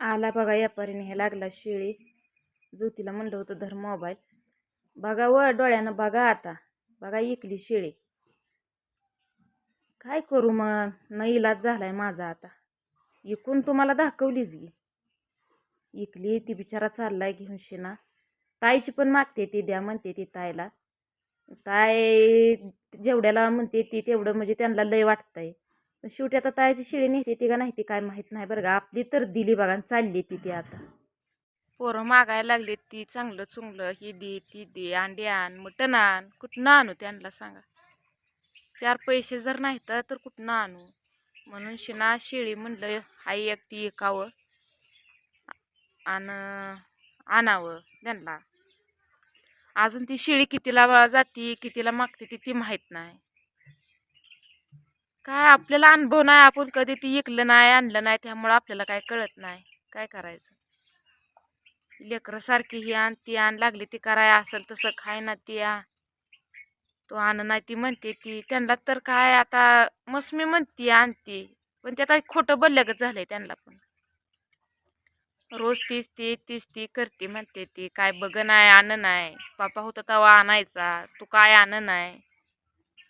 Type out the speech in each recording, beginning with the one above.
आला बघा व्यापारीने हे लागला शेळी. ज्योतीला म्हणलं होतं धर मोबाईल. बघा व डोळ्यानं बघा आता. बघा इकली शेळी. काय करू मग? न इलाज झालाय माझा आता. इकून तुम्हाला दाखवलीच गी इकली ती बिचारा चाललाय घेऊन शिना. ताईची पण मागते ती द्या म्हणते ती ताईला. ताई जेवढ्याला म्हणते ती तेवढं म्हणजे त्यांना लय वाटतंय. पण शेवटी आता ताईची शिळी नेते ती का नाही ती काय माहीत नाही बरं का. आपली तर दिली बघा चालली ती ती आता. पोरं मागायला लागली ती चांगलं चुंगलं ही दे ती दे अंडी आण मटण आण कुठनं आणू त्यांना सांगा. चार पैसे जर नाही तर कुठनं आणू? म्हणून शिना शेळी म्हणलं हाय एक ती एकावं आणि आणावं त्यांना. अजून ती शेळी कितीला जाती कितीला मागते ती ती माहीत नाही. काय आपल्याला अनुभव नाही आपण कधी ती ऐकलं नाही आणलं नाही त्यामुळं आपल्याला काय कळत नाही. काय करायचं? लेकरं सारखी ही आण ती आण लागली ती कराय असेल तसं खाय ना ती आ. तो आण नाही ती म्हणते ती. त्यांना तर काय आता मस्मी म्हणते आणते. पण ते आता खोटं बोलल्यागत झालंय त्यांना पण. रोज तीच ती तीच ती करते म्हणते ती. काय बघ नाही आण नाही. पापा होता तेव्हा आणायचा. तू काय आण नाही.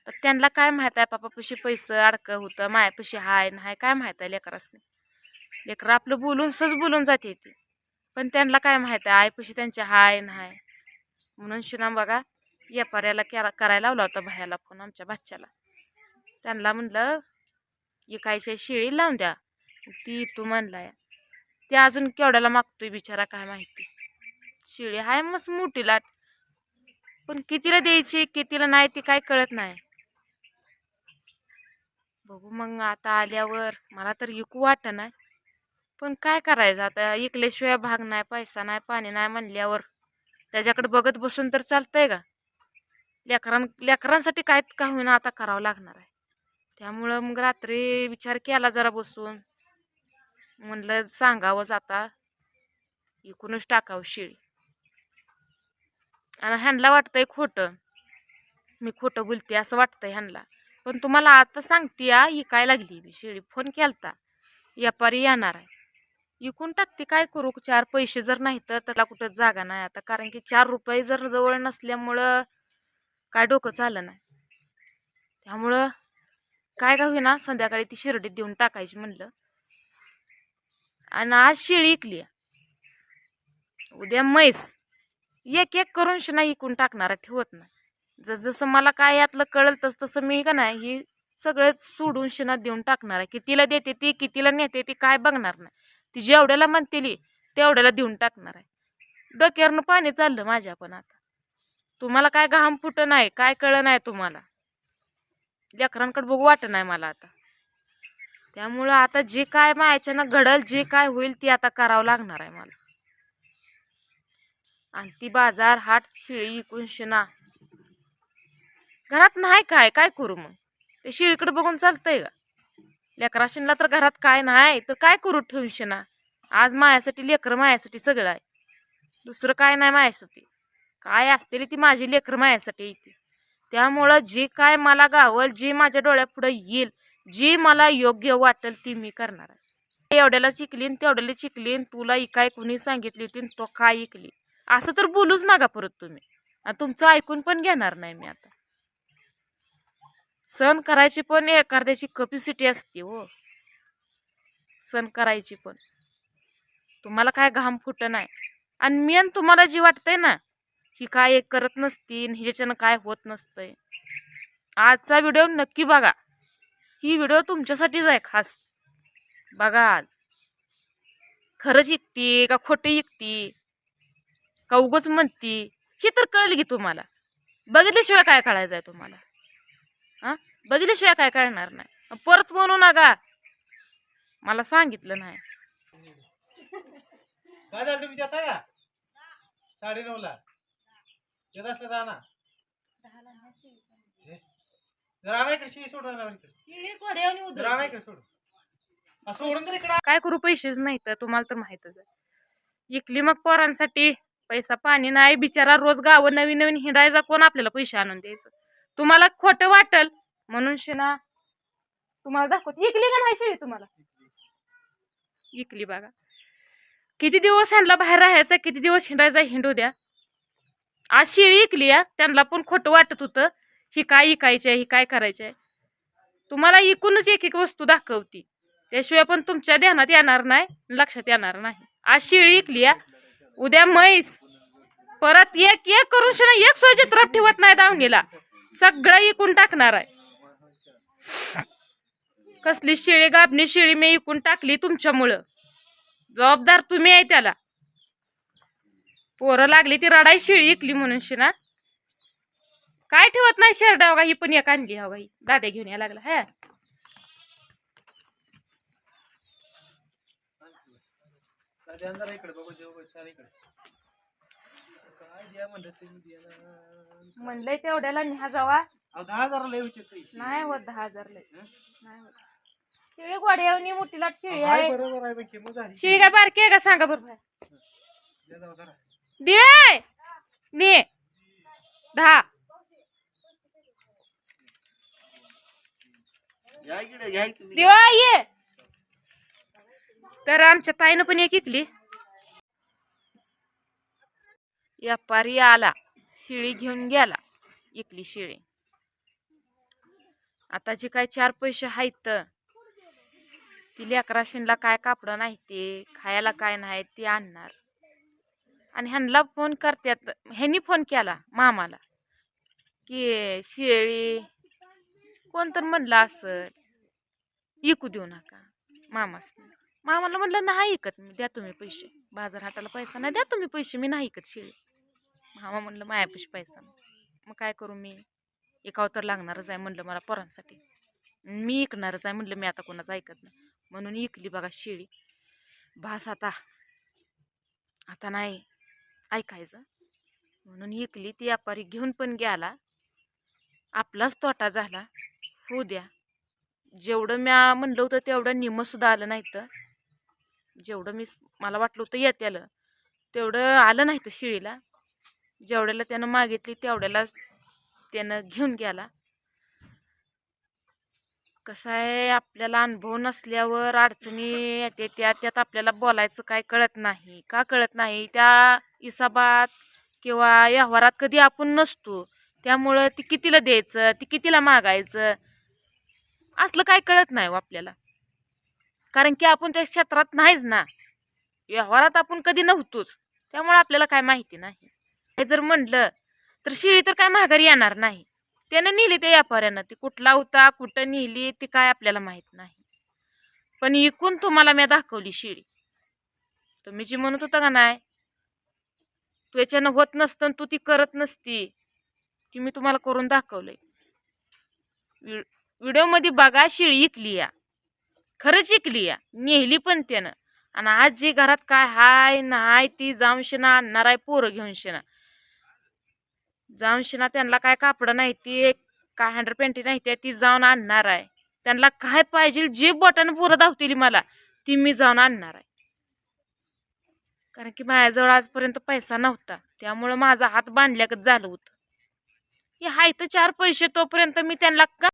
तर त्यांना काय माहीत आहे पापापशी पैसे अडकं होतं मायापाशी हाय नाही काय माहीत आहे लेकरासने. लेकरं आपलं बोलून सहज बोलून जाते ती. पण त्यांना काय माहीत आहे आईपाशी त्यांच्या हाय नाही. म्हणून शिना बघा व्यापाऱ्याला करा करायला लावला होता भयाला फोन आमच्या बच्च्याला त्यांना म्हणलं इकायच्या शिळी लावून द्या. ती तू म्हणलाय ते अजून केवढ्याला मागतोय बिचारा काय माहिती. शिळी हाय मस्त मोठी लाट. पण कितीला द्यायची कितीला नाही ती काय कळत नाही. बघू मग आता आल्यावर. मला तर इकू वाटत नाही पण काय करायचं आता? इकल्याशिवाय भाग नाही पैसा नाही पाणी नाही म्हणल्यावर. त्याच्याकडे बघत बसून तर चालतंय का? लेकरां लेकरांसाठी काय का होईना आता करावं लागणार आहे. त्यामुळं मग रात्री विचार केला जरा बसून. म्हणलं सांगावंच आता. इकूनच टाकावं शिळी. आणि ह्यांना वाटतंय खोटं. मी खोटं बोलते असं वाटतंय ह्यांना. पण तुम्हाला आता सांगते या इकाय लागली मी शेळी. फोन केलता. व्यापारी येणार आहे. इकून टाकते काय करू? चार पैसे जर नाही तर त्याला कुठं जागा नाही आता. कारण की चार रुपये जर जवळ नसल्यामुळं काय डोकं झालं नाही. त्यामुळं काय का होईना संध्याकाळी ती शिर्डीत देऊन टाकायची म्हणलं. आणि आज शेळी इकली उद्या म्हैस. एक एक करून शिना इकून टाकणार ठेवत नाही. जसजसं मला काय यातलं कळलं तस तसं मी का नाही ही सगळं सोडून शिना देऊन टाकणार आहे. कितीला देते ती कितीला नेते ती काय बघणार नाही. ती जेवढ्याला म्हणतेली तेवढ्याला देऊन टाकणार आहे. डोक्यावरनं पाणी चाललं माझ्या पण आता. तुम्हाला काय घाम फुट नाही काय कळलं नाही तुम्हाला. लेकरांकडे बघू वाटत नाही मला आता. त्यामुळं आता जे काय मायाच्यानं घडल जे काय होईल ते आता करावं लागणार आहे मला. आणि ती बाजार हाट शिळी इकून शिना. घरात नाही काय? काय करू मग? ते शिळीकडे बघून चालतंय का लेकराशिनला तर घरात काय नाही तर काय करू ठेवून शिना आज मायासाठी लेकरं मायासाठी सगळं आहे. दुसरं काय नाही मायासाठी. काय असतील ती माझी लेकरं मायासाठी येते त्यामुळं जे काय मला गावल जे माझ्या डोळ्यापुढं येईल जी मला योग्य वाटेल ती मी करणार आहे. एवढ्याला शिकलीन तेवढ्याला शिकलीन तुला इकाय कुणी सांगितली होती तो काय ऐकली? असं तर बोलूच नका परत तुम्ही. आणि तुमचं ऐकून पण घेणार नाही मी आता. सण करायची पण एखाद्याची कपॅसिटी असते हो. सण करायची पण. तुम्हाला काय घाम फुट नाही. आणि मेन तुम्हाला जी वाटतंय ना ही काय एक करत नसती हिच्याच्यानं काय होत नसतंय. आजचा व्हिडिओ नक्की बघा. ही व्हिडिओ तुमच्यासाठीच आहे खास. बघा आज. खरंच ऐकती का खोटी ऐकती? का उगच म्हणती? ही तर कळली की तुम्हाला. बघितल्याशिवाय काय कळायचं आहे तुम्हाला? हां? बघितल्याशिवाय काय कळणार नाही. परत म्हणू नका. मला सांगितलं नाही. काय झालं तुम्ही जाता का? साडे नऊ ला येत असलं तर आणा? जरा आणा इकडे शिळी सोडून आणा इकडे. जरा आणा इकडे सोडून. आ, सोडून तर इकडे काय करू पैसेच नाही तर तुम्हाला तर माहीतच आहे. इकली मग पोरांसाठी पैसा पाणी नाही. बिचारा रोज गावं नवीन नवीन हिंडायचा. कोण आपल्याला पैसे आणून द्यायचं? तुम्हाला खोटं वाटल म्हणून शिना तुम्हाला दाखवत इकली का नाही शिळी तुम्हाला? इकली बघा. किती दिवस ह्यांना बाहेर राहायचं किती दिवस हिंडायचा हिंडू द्या. आज शिळी इकली या त्यांना पण खोटं वाटत होतं. ही काय इकायची आहे ही काय करायची आहे? तुम्हाला इकूनच एक एक वस्तू दाखवती. त्याशिवाय पण तुमच्या ध्यानात येणार नाही लक्षात येणार नाही. आज शिळी इकली या उद्या म्हैस. परत एक एक करून शिना एक सोयचित्र ठेवत नाही दावणीला. सगळं इकून टाकणार आहे. कसली शेळी गाबणी शेळी मी इकून टाकली तुमच्यामुळं. जबाबदार तुम्ही आहे त्याला. पोरं लागली ती रडाई शेळी इकली म्हणून शिना काय ठेवत नाही शेरडा हो ही पण एक आणली हो ही दाद्या घेऊन या लागला हा इकडे बघू देऊ बघ, चाल इकडे काय द्या म्हणलं तुम्ही द्या ना. म्हणलंय तेवढ्याला न्या जावा. दहा हजार लय विचारतो नाही होत दहा हजार लय. नाही होत. शिळी गोड्यावनी मोठी लाट शिळी आहे. बरोबर आहे बाई, मग झाली. शिळी काय बारकी आहे का? सांगा बरोबर द्या जाऊ जरा. दे! ने. दहा. इकडे घ्या तुम्ही देवा ये. तर आमच्या ताईनं पण एक इकली. व्यापारी आला. शिळी घेऊन गेला. इकली शिळी. आता जे काय चार पैसे आहेत ती लेकराशीनला काय कापडं नाही ते खायला काय नाही ते आणणार. आणि ह्यांना फोन करतात ह्यांनी फोन केला मामाला. की शेळी कोण तर म्हणलं असं विकू देऊ नका मामास मामाला म्हणलं नाही ऐकत मी द्या तुम्ही पैसे. बाजार हाटाला पैसा नाही द्या तुम्ही पैसे मी नाही ऐकत शेळी. मामा म्हणलं मायापाशी पैसा मग काय करू मी? एकावर तर लागणारच आहे म्हणलं मला पोरांसाठी. मी ऐकणारच आहे म्हणलं मी आता कोणाचं ऐकत नाही. म्हणून ऐकली बघा शिळी. भास आता. आता नाही ऐकायचं. म्हणून ऐकली ती व्यापारी घेऊन पण गेला. आपलाच तोटा झाला. होऊ द्या. जेवढं म्या म्हणलं होतं तेवढं निमसुद्धा आलं नाही तर जेवढं मी मला वाटलं होतं येत आलं तेवढं आलं नाही तर शिळीला. जेवढ्याला त्यानं मागितली तेवढ्याला त्यानं घेऊन गेला. कसं आहे आपल्याला अनुभव नसल्यावर अडचणी येते त्या त्यात आपल्याला बोलायचं काय कळत नाही. का कळत नाही? त्या हिसाबात किंवा व्यवहारात कधी आपण नसतो. त्यामुळं ती कितीला द्यायचं? ती कितीला मागायचं? असलं काय कळत नाही हो आपल्याला. कारण की आपण त्या क्षेत्रात नाहीच ना. व्यवहारात आपण कधी नव्हतोच. त्यामुळे आपल्याला काय माहिती नाही. जर म्हणलं तर शिळी तर काय माघारी येणार नाही. त्यानं नेली त्या व्यापाऱ्यानं. ती कुठला होता कुठं नेली ती काय आपल्याला माहीत नाही. पण इकून तुम्हाला मी दाखवली शिळी. तुम्ही जी म्हणत होता का नाही तू याच्यानं होत नसतं तू ती करत नसती ती मी तुम्हाला करून दाखवलंय. व्हिडिओमध्ये बघा शिळी इकली या. खरंच इकली या. नेहली पण त्यानं. आणि आज जी घरात काय हाय नाय ती जाऊन ना आणणार आहे पोरं घेऊन ना जाऊन शिना त्यांना काय कापडं नाही ती काय हँडर पेंटी नाही ते ती जाऊन आणणार आहे. त्यांना काय पाहिजे जे बटन पुरं धावतील मला ती मी जाऊन आणणार आहे. कारण की माझ्याजवळ आजपर्यंत पैसा नव्हता त्यामुळं माझा हात बांधल्यागत झालं होतं. हे हाय तर चार पैसे तोपर्यंत मी त्यांना का